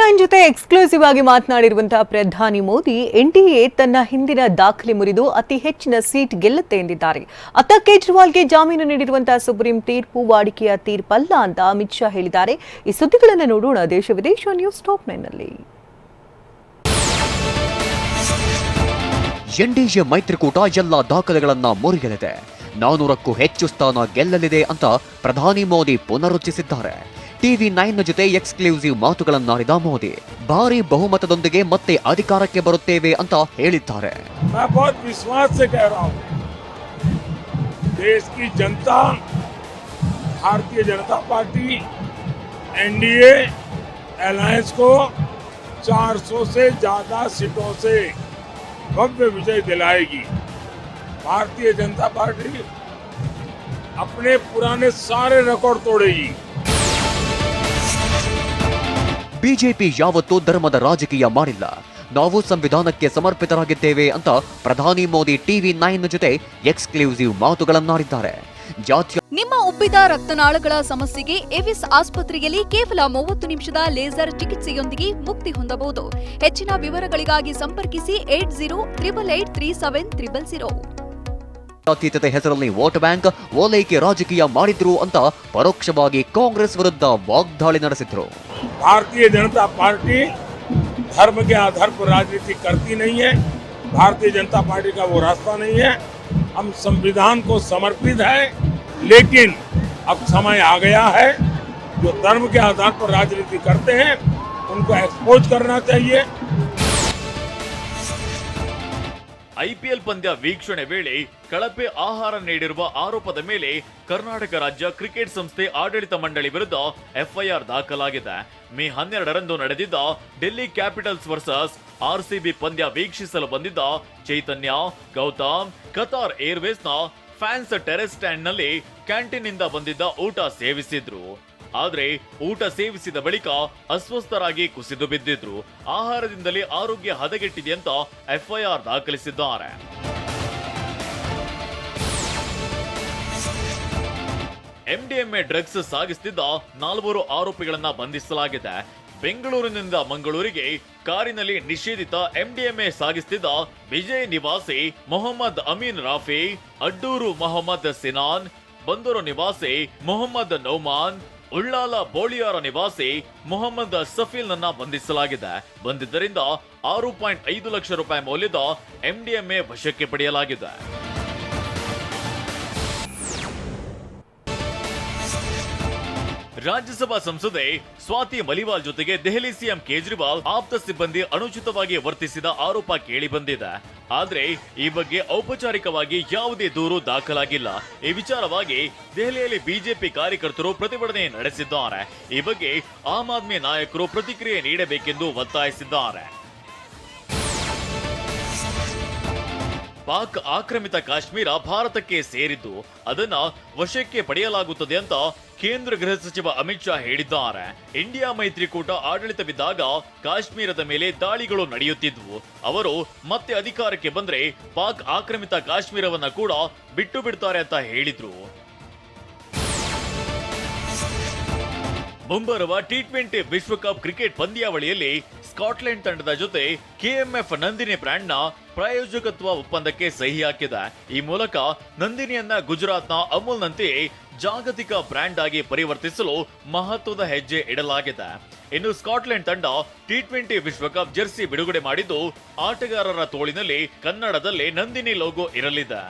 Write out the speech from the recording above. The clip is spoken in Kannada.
ನೈನ್ ಜೊತೆ ಎಕ್ಸ್ಕ್ಲೂಸಿವ್ ಆಗಿ ಮಾತನಾಡಿರುವಂತಹ ಪ್ರಧಾನಿ ಮೋದಿ, ಎನ್ಡಿಎ ತನ್ನ ಹಿಂದಿನ ದಾಖಲೆ ಮುರಿದು ಅತಿ ಹೆಚ್ಚಿನ ಸೀಟ್ ಗೆಲ್ಲುತ್ತೆ ಎಂದಿದ್ದಾರೆ. ಅತ್ತ ಕೇಜ್ರಿವಾಲ್ಗೆ ಜಾಮೀನು ನೀಡಿರುವಂತಹ ಸುಪ್ರೀಂ ತೀರ್ಪು ವಾಡಿಕೆಯ ತೀರ್ಪಲ್ಲ ಅಂತ ಅಮಿತ್ ಶಾ ಹೇಳಿದ್ದಾರೆ. ಈ ಸುದ್ದಿಗಳನ್ನು ನೋಡೋಣ. ದೇಶ ವಿದೇಶ ನ್ಯೂಸ್ ಟಾಪ್ ನೈನ್ನಲ್ಲಿ. ಎನ್ಡಿಎ ಮೈತ್ರಿಕೂಟ ಎಲ್ಲ ದಾಖಲೆಗಳನ್ನ ಮುರಿಯಲಿದೆ. ನಾನೂರಕ್ಕೂ ಹೆಚ್ಚು ಸ್ಥಾನ ಗೆಲ್ಲಲಿದೆ ಅಂತ ಪ್ರಧಾನಿ ಮೋದಿ ಪುನರುಚ್ಚರಿಸಿದ್ದಾರೆ ಟಿವಿ ನೈನ್ ಜೊತೆ ಎಕ್ಸ್ಕ್ಲೂಸಿವ್ ಮಾತುಗಳನ್ನಾಡಿದ ಮೋದಿ ಭಾರಿ ಬಹುಮತದೊಂದಿಗೆ ಮತ್ತೆ ಅಧಿಕಾರಕ್ಕೆ ಬರುತ್ತೇವೆ ಅಂತ ಹೇಳಿದ್ದಾರೆ मैं बहुत विश्वास से कह रहा हूं देश की जनता Bharatiya Janata party NDA alliance को 400 से ज्यादा सीटों से भव्य विजय दिलाएगी भारतीय जनता पार्टी अपने पुराने सारे रिकॉर्ड तोड़ेगी ಬಿಜೆಪಿ ಯಾವತ್ತೂ ಧರ್ಮದ ರಾಜಕೀಯ ಮಾಡಿಲ್ಲ ನಾವು ಸಂವಿಧಾನಕ್ಕೆ ಸಮರ್ಪಿತರಾಗಿದ್ದೇವೆ ಅಂತ ಪ್ರಧಾನಿ ಮೋದಿ ಟಿವಿ ನೈನ್ ಜೊತೆ ಎಕ್ಸ್ಕ್ಲೂಸಿವ್ ಮಾತುಗಳನ್ನಾಡಿದ್ದಾರೆ ಜಾತ್ಯ ನಿಮ್ಮ ಉಬ್ಬಿದ ರಕ್ತನಾಳಗಳ ಸಮಸ್ಯೆಗೆ ಎವಿಸ್ ಆಸ್ಪತ್ರೆಯಲ್ಲಿ ಕೇವಲ ಮೂವತ್ತು ನಿಮಿಷದ ಲೇಸರ್ ಚಿಕಿತ್ಸೆಯೊಂದಿಗೆ ಮುಕ್ತಿ ಹೊಂದಬಹುದು ಹೆಚ್ಚಿನ ವಿವರಗಳಿಗಾಗಿ ಸಂಪರ್ಕಿಸಿ eight zero triple eight three seven triple zero ಜಾತ್ಯತೀತತೆ ಹೆಸರಲ್ಲಿ ವೋಟ್ ಬ್ಯಾಂಕ್ ಓಲೈಕೆ ರಾಜಕೀಯ ಮಾಡಿದ್ರು ಅಂತ ಪರೋಕ್ಷವಾಗಿ ಕಾಂಗ್ರೆಸ್ ವಿರುದ್ಧ ವಾಗ್ದಾಳಿ ನಡೆಸಿದ್ರು भारतीय जनता पार्टी धर्म के आधार पर राजनीति करती नहीं है भारतीय जनता पार्टी का वो रास्ता नहीं है हम संविधान को समर्पित है लेकिन अब समय आ गया है जो धर्म के आधार पर राजनीति करते हैं उनको एक्सपोज करना चाहिए ಐಪಿಎಲ್ ಪಂದ್ಯ ವೀಕ್ಷಣೆ ವೇಳೆ ಕಳಪೆ ಆಹಾರ ನೀಡಿರುವ ಆರೋಪದ ಮೇಲೆ ಕರ್ನಾಟಕ ರಾಜ್ಯ ಕ್ರಿಕೆಟ್ ಸಂಸ್ಥೆ ಆಡಳಿತ ಮಂಡಳಿ ವಿರುದ್ಧ ಎಫ್ಐಆರ್ ದಾಖಲಾಗಿದೆ. ಮೇ ಹನ್ನೆರಡರಂದು ನಡೆದಿದ್ದ ಡೆಲ್ಲಿ ಕ್ಯಾಪಿಟಲ್ಸ್ ವರ್ಸಸ್ ಆರ್ಸಿಬಿ ಪಂದ್ಯ ವೀಕ್ಷಿಸಲು ಬಂದಿದ್ದ ಚೈತನ್ಯ, ಗೌತಮ್, ಕತಾರ್ ಏರ್ವೇಸ್ನ ಫ್ಯಾನ್ಸ್ ಟೆರೆಸ್ ಸ್ಟ್ಯಾಂಡ್ನಲ್ಲಿ ಕ್ಯಾಂಟೀನ್ನಿಂದ ಕ್ಯಾಂಟೀನ್ನಿಂದ ಬಂದಿದ್ದ ಊಟ ಸೇವಿಸಿದ್ರು. ಆದ್ರೆ ಊಟ ಸೇವಿಸಿದ ಬಳಿಕ ಅಸ್ವಸ್ಥರಾಗಿ ಕುಸಿದು ಬಿದ್ದಿದ್ರು. ಆಹಾರದಿಂದಲೇ ಆರೋಗ್ಯ ಹದಗೆಟ್ಟಿದೆ ಅಂತ ಎಫ್ಐಆರ್ ದಾಖಲಿಸಿದ್ದಾರೆ. ಎಂಡಿಎಂಎ ಡ್ರಗ್ಸ್ ಸಾಗಿಸುತ್ತಿದ್ದ ನಾಲ್ವರು ಆರೋಪಿಗಳನ್ನ ಬಂಧಿಸಲಾಗಿದೆ. ಬೆಂಗಳೂರಿನಿಂದ ಮಂಗಳೂರಿಗೆ ಕಾರಿನಲ್ಲಿ ನಿಷೇಧಿತ ಎಂಡಿಎಂಎ ಸಾಗಿಸುತ್ತಿದ್ದ ವಿಜಯ್ ನಿವಾಸಿ ಮೊಹಮ್ಮದ್ ಅಮೀನ್ ರಾಫಿ, ಅಡ್ಡೂರು ಮೊಹಮ್ಮದ್ ಸಿನಾನ್, ಬಂದೂರು ನಿವಾಸಿ ಮೊಹಮ್ಮದ್ ನೌಮಾನ್ ಉಳ್ಳಾಲ ಬೋಳಿಯಾರ ನಿವಾಸಿ ಮೊಹಮ್ಮದ್ ಸಫೀಲ್ ನನ್ನ ಬಂಧಿಸಲಾಗಿದೆ. ಬಂದಿದ್ದರಿಂದ ಆರು ಪಾಯಿಂಟ್ ಐದು ಲಕ್ಷ ರೂಪಾಯಿ ಮೌಲ್ಯದ ಎಂಡಿಎಂಎ ವಶಕ್ಕೆ ಪಡೆಯಲಾಗಿದೆ. ರಾಜ್ಯಸಭಾ ಸಂಸದೆ ಸ್ವಾತಿ ಮಲಿವಾಲ್ ಜೊತೆಗೆ ದೆಹಲಿ ಸಿಎಂ ಕೇಜ್ರಿವಾಲ್ ಆಪ್ತ ಸಿಬ್ಬಂದಿ ಅನುಚಿತವಾಗಿ ವರ್ತಿಸಿದ ಆರೋಪ ಕೇಳಿ ಬಂದಿದೆ. ಆದ್ರೆ ಈ ಬಗ್ಗೆ ಔಪಚಾರಿಕವಾಗಿ ಯಾವುದೇ ದೂರು ದಾಖಲಾಗಿಲ್ಲ. ಈ ವಿಚಾರವಾಗಿ ದೆಹಲಿಯಲ್ಲಿ ಬಿಜೆಪಿ ಕಾರ್ಯಕರ್ತರು ಪ್ರತಿಭಟನೆ ನಡೆಸಿದ್ದಾರೆ. ಈ ಬಗ್ಗೆ ಆಮ್ ಆದ್ಮಿ ನಾಯಕರು ಪ್ರತಿಕ್ರಿಯೆ ನೀಡಬೇಕೆಂದು ಒತ್ತಾಯಿಸಿದ್ದಾರೆ. ಪಾಕ್ ಆಕ್ರಮಿತ ಕಾಶ್ಮೀರ ಭಾರತಕ್ಕೆ ಸೇರಿದ್ದು ಅದನ್ನ ವಶಕ್ಕೆ ಪಡೆಯಲಾಗುತ್ತದೆ ಅಂತ ಕೇಂದ್ರ ಗೃಹ ಸಚಿವ ಅಮಿತ್ ಶಾ ಹೇಳಿದ್ದಾರೆ. ಇಂಡಿಯಾ ಮೈತ್ರಿಕೂಟ ಆಡಳಿತವಿದ್ದಾಗ ಕಾಶ್ಮೀರದ ಮೇಲೆ ದಾಳಿಗಳು ನಡೆಯುತ್ತಿದ್ವು. ಅವರು ಮತ್ತೆ ಅಧಿಕಾರಕ್ಕೆ ಬಂದ್ರೆ ಪಾಕ್ ಆಕ್ರಮಿತ ಕಾಶ್ಮೀರವನ್ನ ಕೂಡ ಬಿಟ್ಟು ಬಿಡ್ತಾರೆ ಅಂತ ಹೇಳಿದ್ರು. ಮುಂಬರುವ ಟಿ ಟ್ವೆಂಟಿ ವಿಶ್ವಕಪ್ ಕ್ರಿಕೆಟ್ ಪಂದ್ಯಾವಳಿಯಲ್ಲಿ ಸ್ಕಾಟ್ಲೆಂಡ್ ತಂಡದ ಜೊತೆ ಕೆಎಂಎಫ್ ನಂದಿನಿ ಬ್ರ್ಯಾಂಡ್ನ ಪ್ರಾಯೋಜಕತ್ವ ಒಪ್ಪಂದಕ್ಕೆ ಸಹಿ ಹಾಕಿದೆ. ಈ ಮೂಲಕ ನಂದಿನಿಯನ್ನ ಗುಜರಾತ್ನ ಅಮೂಲ್ನಂತೆಯೇ ಜಾಗತಿಕ ಬ್ರ್ಯಾಂಡ್ ಆಗಿ ಪರಿವರ್ತಿಸಲು ಮಹತ್ವದ ಹೆಜ್ಜೆ ಇಡಲಾಗಿದೆ. ಇನ್ನು ಸ್ಕಾಟ್ಲೆಂಡ್ ತಂಡ ಟಿ ಟ್ವೆಂಟಿ ವಿಶ್ವಕಪ್ ಜೆರ್ಸಿ ಬಿಡುಗಡೆ ಮಾಡಿದ್ದು, ಆಟಗಾರರ ತೋಳಿನಲ್ಲಿ ಕನ್ನಡದಲ್ಲಿ ನಂದಿನಿ ಲೋಗೋ ಇರಲಿದೆ.